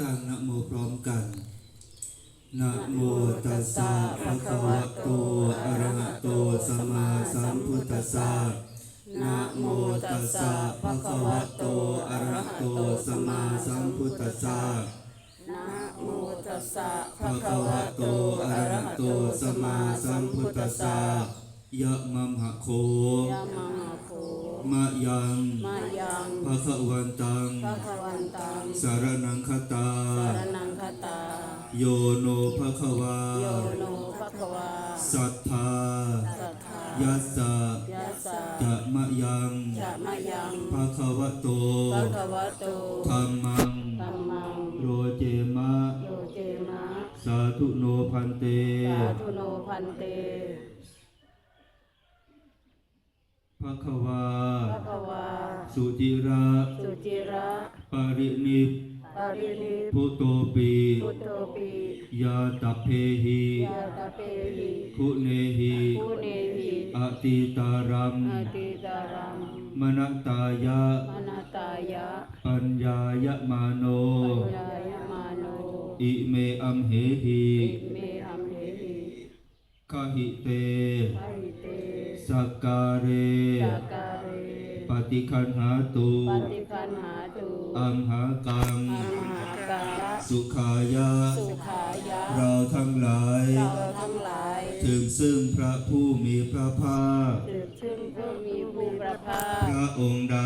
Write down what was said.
ตั้งนะโมพร้อมกันนะโมตัสสะภะคะวะโตอะระหะโตสัมมาสัมพุทธัสสะนะโมตัสสะภะคะวะโตอะระหะโตสัมมาสัมพุทธัสสะนะโมตัสสะภะคะวะโตอะระหะโตสัมมาสัมพุทธัสสะยะมัมหะโคยะมังหะโค มะยังมายังภะคะวันตังภะคะวันตัง สารนังคตา สารนังคตา โยโนภะคะวา โยโนภะคะวา สัทธาสัทธายัสสะยัสสะจะมะยังจะมายังภะคะวะโตภะคะวะโตธัมมังธัมมังโรเจมะโยเจมะ สาธุโนพันเต สาธุโนพันเตภะคะวา ภะคะวา สุจิระสุจิระปรินิพปารินิพพุโตปีพุทโธปียาตัพเพหิยาตาเปหิคุเนหิภูเนหิอติตารัมอาติตารังมณตายะ มนาตายะปัญญายะมาโน ปัญญายมาโนอิเมอัมเหหิอิเมหัมเหหิขหิเตไหิเต สักการเร สักการเรปฏิคันหาตุปฏิคันหาตุอัมหากังอัมหาการะสุขายะ สุขายะ เราทั้งหลาย เราทั้งหลาย ถึงซึ่งพระผู้มีพระภาคถึงซึ่งผู้มีผู้ประภาค พระองค์ใด